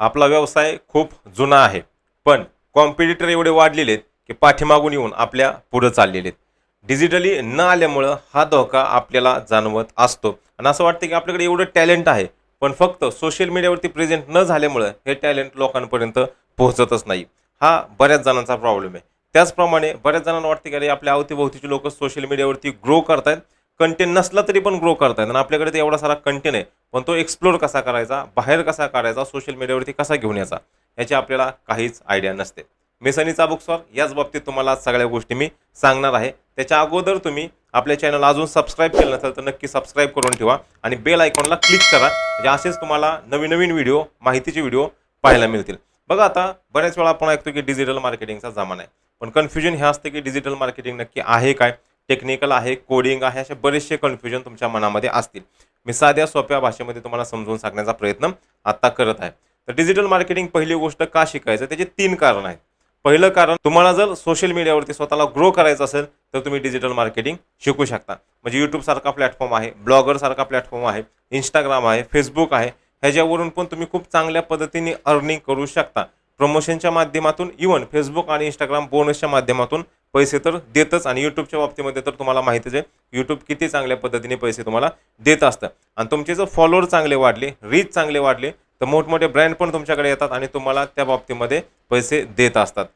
आपला व्यवसाय खूप जुना आहे. पण कॉम्पिटिटर एवढे वाढलेले आहेत की पाठीमागून येऊन आपल्या पुढं चाललेले आहेत डिजिटली न आल्यामुळं हा धोका आपल्याला जाणवत असतो. आणि असं वाटतं की आपल्याकडे एवढं टॅलेंट आहे पण फक्त सोशल मीडियावरती प्रेझेंट न झाल्यामुळं हे टॅलेंट लोकांपर्यंत पोहोचतच नाही. हा बऱ्याच जणांचा प्रॉब्लेम आहे. त्याचप्रमाणे बऱ्याच जणांना वाटते की अरे आपल्या अवतीभोवतीचे लोक सोशल मीडियावरती ग्रो करतायत. कंटेंट नसला तरी पण ग्रो करतायत. आणि आपल्याकडे ते एवढा सारा कंटेंट आहे. पण तो एक्सप्लोर कसा करायचा? बाहेर कसा काढायचा? सोशल मीडियावरती कसा घेऊन यायचा? याची आपल्याला काहीच आयडिया नसते. मेसनीचा बुक्सवर याच बाबतीत तुम्हाला सगळ्या गोष्टी मी सांगणार आहे. त्याच्या अगोदर तुम्ही आपल्या चॅनल अजून सबस्क्राईब केलं नसेल तर नक्की सबस्क्राईब करून ठेवा. आणि बेल आयकॉनला क्लिक करा. म्हणजे असेच तुम्हाला नवीन नवीन व्हिडिओ माहितीचे व्हिडिओ पाहायला मिळतील. बघा आता बऱ्याच वेळा आपण ऐकतो की डिजिटल मार्केटिंगचा जमाना आहे. पण कन्फ्युजन हे असतं की डिजिटल मार्केटिंग नक्की आहे काय? टेक्निकल आहे कोडिंग आहे असे बरेचसे कन्फ्युजन तुमच्या मनामध्ये असतील. मी साध्या सोप्या भाषेमध्ये तुम्हाला समजून सांगण्याचा प्रयत्न आत्ता करत आहे. तर डिजिटल मार्केटिंग पहिली गोष्ट का शिकायचं? त्याचे तीन कारण आहेत. पहिलं कारण तुम्हाला जर सोशल मीडियावरती स्वतःला ग्रो करायचं असेल तर तुम्ही डिजिटल मार्केटिंग शिकू शकता. म्हणजे यूट्यूबसारखा प्लॅटफॉर्म आहे ब्लॉगरसारखा प्लॅटफॉर्म आहे इंस्टाग्राम आहे फेसबुक आहे ह्याच्यावरून पण तुम्ही खूप चांगल्या पद्धतीने अर्निंग करू शकता. प्रमोशनच्या माध्यमातून इवन फेसबुक आणि इंस्टाग्राम बोनसच्या माध्यमातून पैसे तर देतच आणि यूट्यूबच्या बाबतीमध्ये तर तुम्हाला माहितीच आहे यूट्यूब किती चांगल्या पद्धतीने पैसे तुम्हाला देत असतं. आणि तुमचे जर फॉलोअर चांगले वाढले रीच चांगले वाढले तर मोठमोठे ब्रँड पण तुमच्याकडे येतात आणि तुम्हाला त्या बाबतीमध्ये पैसे देत असतात.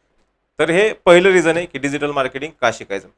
तर हे पहिलं रिझन आहे की डिजिटल मार्केटिंग का शिकायचं?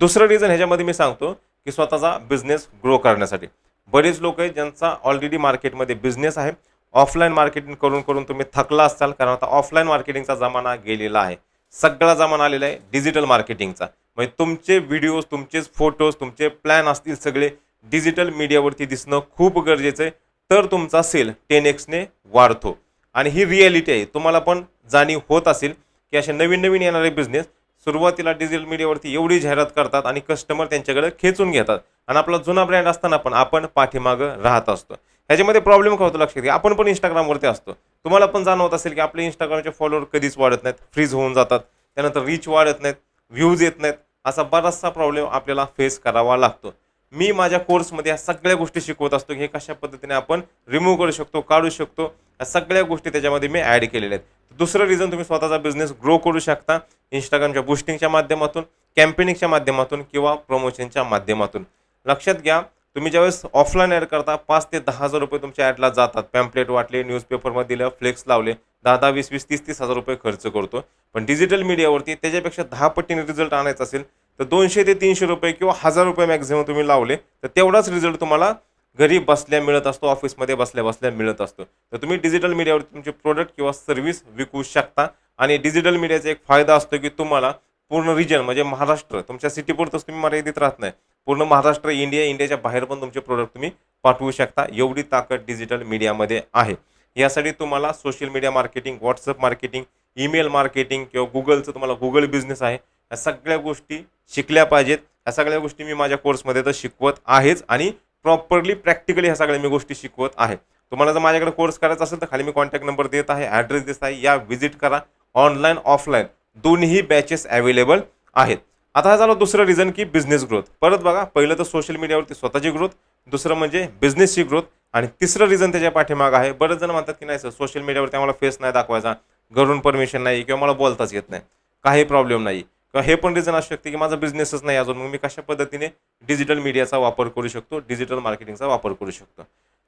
दुसरं रिझन ह्याच्यामध्ये मी सांगतो की स्वतःचा बिझनेस ग्रो करण्यासाठी. बरेच लोक आहेत ज्यांचा ऑलरेडी मार्केटमध्ये बिझनेस आहे. ऑफलाईन मार्केटिंग करून करून तुम्ही थकला असाल कारण आता ऑफलाईन मार्केटिंगचा जमाना गेलेला आहे. सगळा जमाना आलेला आहे डिजिटल मार्केटिंगचा म्हणजे तुमचे व्हिडिओज तुमचेच फोटोज तुमचे प्लॅन असतील सगळे डिजिटल मीडियावरती दिसणं खूप गरजेचं आहे. तर तुमचा सेल टेन एक्सने वाढतो. आणि ही रिॲलिटी आहे. तुम्हाला पण जाणीव होत असेल की असे नवीन नवीन येणारे बिझनेस सुरुवातीला डिजिटल मीडियावरती एवढी जाहिरात करतात आणि कस्टमर त्यांच्याकडे खेचून घेतात. आणि आपला जुना ब्रँड असताना पण आपण पाठीमागं राहत असतो. ह्याच्यामध्ये प्रॉब्लेम काय होतो लक्षात घ्या. आपण पण इंस्टाग्रामवरती असतो. तुम्हाला पण जाणवत असेल की आपले इंस्टाग्रामचे फॉलोअर कधीच वाढत नाहीत. फ्रीज होऊन जातात. त्यानंतर रीच वाढत नाहीत. व्ह्यूज येत नाहीत. असा बराचसा प्रॉब्लेम आपल्याला फेस करावा लागतो. मी माझ्या कोर्समध्ये या सगळ्या गोष्टी शिकवत असतो. की हे कशा पद्धतीने आपण रिमूव्ह करू शकतो काढू शकतो या सगळ्या गोष्टी त्याच्यामध्ये मी ॲड केलेल्या आहेत. दुसरं रिझन तुम्ही स्वतःचा बिझनेस ग्रो करू शकता. इंस्टाग्रामच्या बुस्टिंगच्या माध्यमातून कॅम्पेनिंगच्या माध्यमातून किंवा प्रमोशनच्या माध्यमातून. लक्षात घ्या तुम्ही ज्यावेळेस ऑफलाईन ॲड करता पाच ते दहा हजार रुपये तुमच्या ॲडला जातात. पॅम्पलेट वाटले न्यूजपेपरमध्ये दिलं फ्लेक्स लावले दहा दहा वीस वीस तीस तीस हजार रुपये खर्च करतो. पण डिजिटल मीडियावरती त्याच्यापेक्षा दहा पटीने रिझल्ट आणायचा असेल तर दोनशे ते तीनशे रुपये किंवा हजार रुपये मॅक्झिमम तुम्ही लावले तर तेवढाच रिझल्ट तुम्हाला घरी बसल्या मिळत असतो ऑफिसमध्ये बसल्या बसल्या मिळत असतो. तर तुम्ही डिजिटल मीडियावर तुमचे प्रोडक्ट किंवा सर्व्हिस विकू शकता. आणि डिजिटल मीडियाचा एक फायदा असतो की तुम्हाला पूर्ण रिजन म्हणजे महाराष्ट्र तुमच्या सिटीपुरतच तुम्ही मर्यादित राहत नाही. पूर्ण महाराष्ट्र इंडिया इंडियाच्या बाहेर पण तुमचे प्रोडक्ट तुम्ही पाठवू शकता. एवढी ताकद डिजिटल मीडियामध्ये आहे. यासाठी तुम्हाला social media marketing WhatsApp marketing email marketing किंवा गुगलचं तुम्हाला गुगल बिझनेस आहे. या सगळ्या गोष्टी शिकल्या पाहिजेत. या सगळ्या गोष्टी मी माझ्या कोर्समध्ये तर शिकवत आहेच आणि प्रॉपरली प्रॅक्टिकली ह्या सगळ्या मी गोष्टी शिकवत आहे. तुम्हाला जर माझ्याकडे कोर्स करायचा असेल तर खाली मी कॉन्टॅक्ट नंबर देत आहे ॲड्रेस देत आहे. या व्हिजिट करा ऑनलाईन ऑफलाईन दोन्ही बॅचेस अवेलेबल आहेत. आता हा झालं दुसरं रिझन की बिझनेस ग्रोथ परत बघा पहिलं तर सोशल मीडियावरती स्वतःची ग्रोथ दुसरं म्हणजे बिझनेसची ग्रोथ आणि तिसरं रिझन त्याच्या पाठीमाग आहे. बरेच जण म्हणतात की नाही सर सोशल मीडियावरती आम्हाला फेस नाही दाखवायचा घरून परमिशन नाही किंवा मला बोलताच येत नाही. काही प्रॉब्लेम नाही. किंवा हे पण रिझन असू शकते की माझा बिझनेसच नाही अजून. मग मी कशा पद्धतीने डिजिटल मीडियाचा वापर करू शकतो डिजिटल मार्केटिंगचा वापर करू शकतो?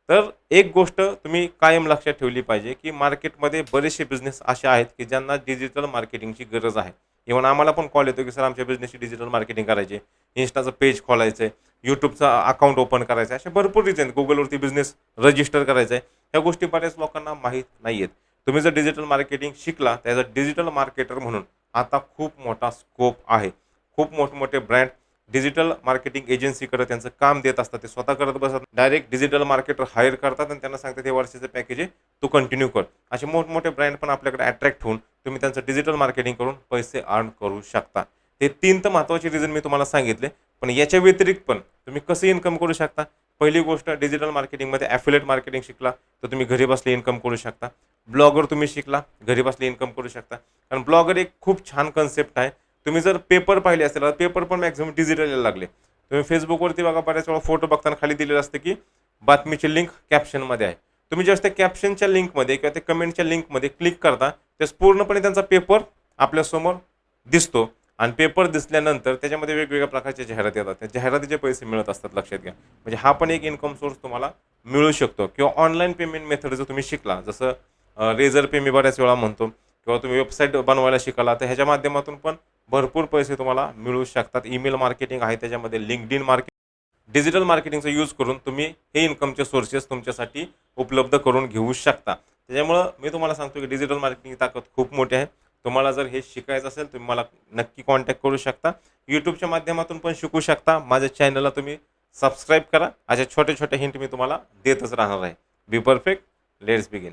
तर एक गोष्ट तुम्ही कायम लक्षात ठेवली पाहिजे की मार्केटमध्ये बरेचसे बिझनेस असे आहेत की ज्यांना डिजिटल मार्केटिंगची गरज आहे. इव्हन आम्हाला पण कॉल येतो की सर आमच्या बिझनेसची डिजिटल मार्केटिंग करायची इन्स्टाचं पेज खोलायचं आहे यूट्यूबचं अकाउंट ओपन करायचं आहे असे भरपूर रिझन गुगलवरती बिझनेस रजिस्टर करायचं आहे ह्या गोष्टी बऱ्याच लोकांना माहीत नाही आहेत तुम्ही जर डिजिटल मार्केटिंग शिकला त्याचा डिजिटल मार्केटर म्हणून आता खूप मोठा स्कोप आहे. खूप मोठमोठे ब्रँड डिजिटल मार्केटिंग एजन्सीकडे त्यांचं काम देत असतात ते स्वतः करत बसतात. डायरेक्ट डिजिटल मार्केटर हायर करतात आणि त्यांना सांगतात हे वर्षाचं पॅकेज आहे तू कंटिन्यू कर. असे मोठमोठे ब्रँड पण आपल्याकडे अट्रॅक्ट होऊन तुम्ही त्यांचं डिजिटल मार्केटिंग करून पैसे अर्न करू शकता. ते तीन तर महत्त्वाचे रिझन मी तुम्हाला सांगितले पण याच्या व्यतिरिक्त पण तुम्ही कसं इन्कम करू शकता? पहिली गोष्ट डिजिटल मार्केटिंगमध्ये ॲफिलेट मार्केटिंग शिकला तर तुम्ही घरी बसले इन्कम करू शकता. ब्लॉगर तुम्ही शिकला घरी बसले इन्कम करू शकता. कारण ब्लॉगर एक खूप छान कन्सेप्ट आहे. तुम्ही जर पेपर पाहिले असेल तर पेपर पण मॅक्झिमम डिजिटल यायला लागले. तुम्ही फेसबुकवरती बघा बऱ्याच वेळा फोटो बघताना खाली दिलेलं असतं की बातमीची लिंक कॅप्शनमध्ये आहे. तुम्ही जेव्हा त्या कॅप्शनच्या लिंकमध्ये किंवा त्या कमेंटच्या लिंकमध्ये क्लिक करता तेच पूर्णपणे त्यांचा पेपर आपल्यासमोर दिसतो. आणि पेपर दिसल्यानंतर त्याच्यामध्ये वेगवेगळ्या प्रकारच्या जाहिराती येतात. त्या जाहिरातीचे पैसे मिळत असतात लक्षात घ्या. म्हणजे हा पण एक इन्कम सोर्स तुम्हाला मिळू शकतो. किंवा ऑनलाईन पेमेंट मेथड जर तुम्ही शिकला जसं रेझर पे मी बऱ्याच वेळा म्हणतो. किंवा तुम्ही वेबसाईट बनवायला शिकाला तर ह्याच्या माध्यमातून पण भरपूर पैसे तुम्हाला मिळू शकतात. ईमेल मार्केटिंग आहे त्याच्यामध्ये लिंकड इन मार्केट डिजिटल मार्केटिंगचा यूज करून तुम्ही हे इन्कमचे सोर्सेस तुमच्यासाठी उपलब्ध करून घेऊ शकता. त्याच्यामुळं मी तुम्हाला सांगतो की डिजिटल मार्केटिंग ताकद खूप मोठी आहे. तुम्हाला जर हे शिकायचं असेल तुम्ही मला नक्की कॉन्टॅक्ट करू शकता. यूट्यूबच्या माध्यमातून पण शिकू शकता. माझ्या चॅनलला तुम्ही सबस्क्राईब करा. अशा छोटे छोटे हिंट मी तुम्हाला देतच राहणार आहे. Be perfect let's begin